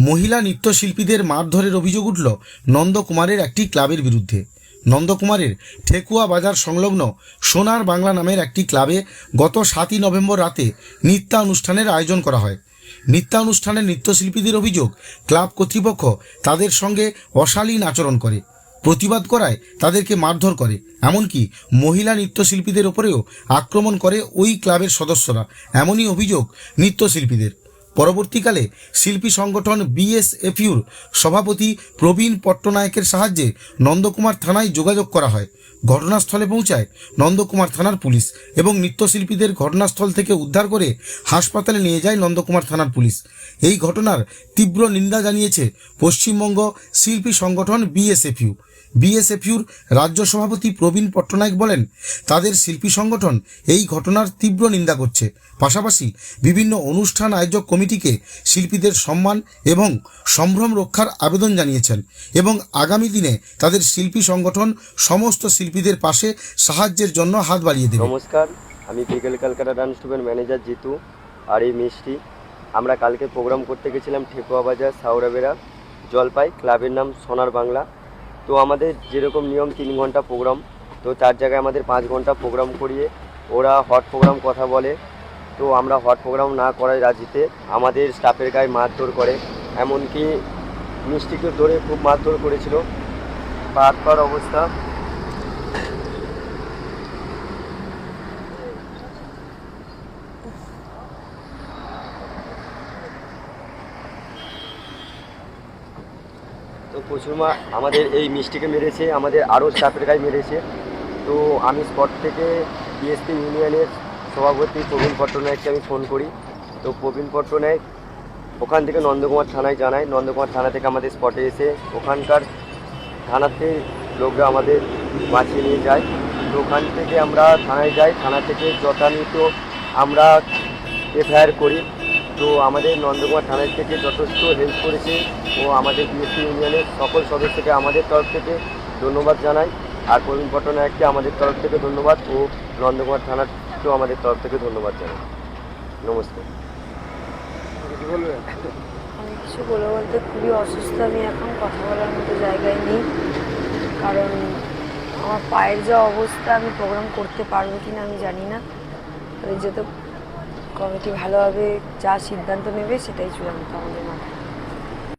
মহিলা নৃত্যশিল্পীদের মারধরের অভিযোগ উঠল নন্দকুমারের একটি ক্লাবের বিরুদ্ধে। নন্দকুমারের ঠেকুয়া বাজার সংলগ্ন সোনার বাংলা নামের একটি ক্লাবে গত সাতই নভেম্বর রাতে নৃত্যানুষ্ঠানের আয়োজন করা হয়। নৃত্যানুষ্ঠানের নৃত্যশিল্পীদের অভিযোগ, ক্লাব কর্তৃপক্ষ তাদের সঙ্গে অশালীন আচরণ করে, প্রতিবাদ করায় তাদেরকে মারধর করে। এমনকি মহিলা নৃত্যশিল্পীদের ওপরেও আক্রমণ করে ওই ক্লাবের সদস্যরা। এমনই অভিযোগ নৃত্যশিল্পীদের। পরবর্তীকালে শিল্পী সংগঠন বিএসএফইউর সভাপতি প্রবীণ পট্টনায়কের সাহায্যে নন্দকুমার থানায় যোগাযোগ করা হয়। ঘটনাস্থলে পৌঁছায় নন্দকুমার থানার পুলিশ এবং নৃত্যশিল্পীদের ঘটনাস্থল থেকে উদ্ধার করে হাসপাতালে নিয়ে যায় নন্দকুমার থানার পুলিশ। এই ঘটনার তীব্র নিন্দা জানিয়েছে পশ্চিমবঙ্গ শিল্পী সংগঠন বিএসএফইউ। বিএসএফইউর রাজ্য সভাপতি প্রবীণ পট্টনায়ক বলেন, তাদের শিল্পী সংগঠন এই ঘটনার তীব্র নিন্দা করছে। পাশাপাশি বিভিন্ন অনুষ্ঠান আয়োজক কমিটিকে শিল্পীদের সম্মান এবং সম্ভ্রম রক্ষার আবেদন জানিয়েছেন এবং আগামী দিনে তাদের শিল্পী সংগঠন সমস্ত শিল্পীদের পাশে সাহায্যের জন্য হাত বাড়িয়ে দেবে। নমস্কার, আমি বিকেল Kolkata dance student manager Jitu আর এই মিষ্টি। আমরা কালকে প্রোগ্রাম করতে গেছিলাম ঠেকুয়া বাজার সাউরাবেরা জলপাই, ক্লাবের নাম সোনার বাংলা। তো আমাদের যেরকম নিয়ম তিন ঘণ্টা প্রোগ্রাম তো তার জায়গায় আমাদের পাঁচ ঘণ্টা প্রোগ্রাম করিয়ে ওরা হট প্রোগ্রাম কথা বলে। তো আমরা হট প্রোগ্রাম না করাই রাজিতে আমাদের স্টাফের গায়ে মারধর করে। এমনকি মিষ্টিকে ধরে খুব মারধর করেছিল। পা হাত পাওয়ার অবস্থা। তো প্রচুর মা আমাদের এই মিষ্টিকে মেরেছে, আমাদের আরও স্টাফের গায়ে মেরেছে। তো আমি স্পট থেকে বিএসপি ইউনিয়নের সভাপতি প্রবীণ পট্টনায়ককে আমি ফোন করি। তো প্রবীণ পট্টনায়ক ওখান থেকে নন্দকুমার থানায় জানায়, নন্দকুমার থানা থেকে আমাদের স্পটে এসে ওখানকার থানাতে লোকরা আমাদের বাঁচিয়ে নিয়ে যায়। তো ওখান থেকে আমরা থানায় যাই, থানা থেকে যথানীত আমরা এফআইআর করি। তো আমাদের নন্দকুমার থানার থেকে যথেষ্ট হেল্প করেছে ও আমাদের বিএসপি ইউনিয়নের সকল সদস্যকে আমাদের তরফ থেকে ধন্যবাদ জানাই। আর প্রবীণ পট্টনায়ককে আমাদের তরফ থেকে ধন্যবাদ ও নন্দকুমার থানারকেও আমাদের তরফ থেকে ধন্যবাদ জানাই। নমস্কার। আমি কিছু বলব বলতে খুবই অসুস্থ আমি এখন কথা বলার মতো জায়গায় নেই। কারণ আমার পায়ের যা অবস্থা আমি প্রোগ্রাম করতে পারব কি না আমি জানি না। যেহেতু কমিটি ভালোভাবে যা সিদ্ধান্ত নেবে সেটাই চূড়ান্ত আমাদের মাথায়।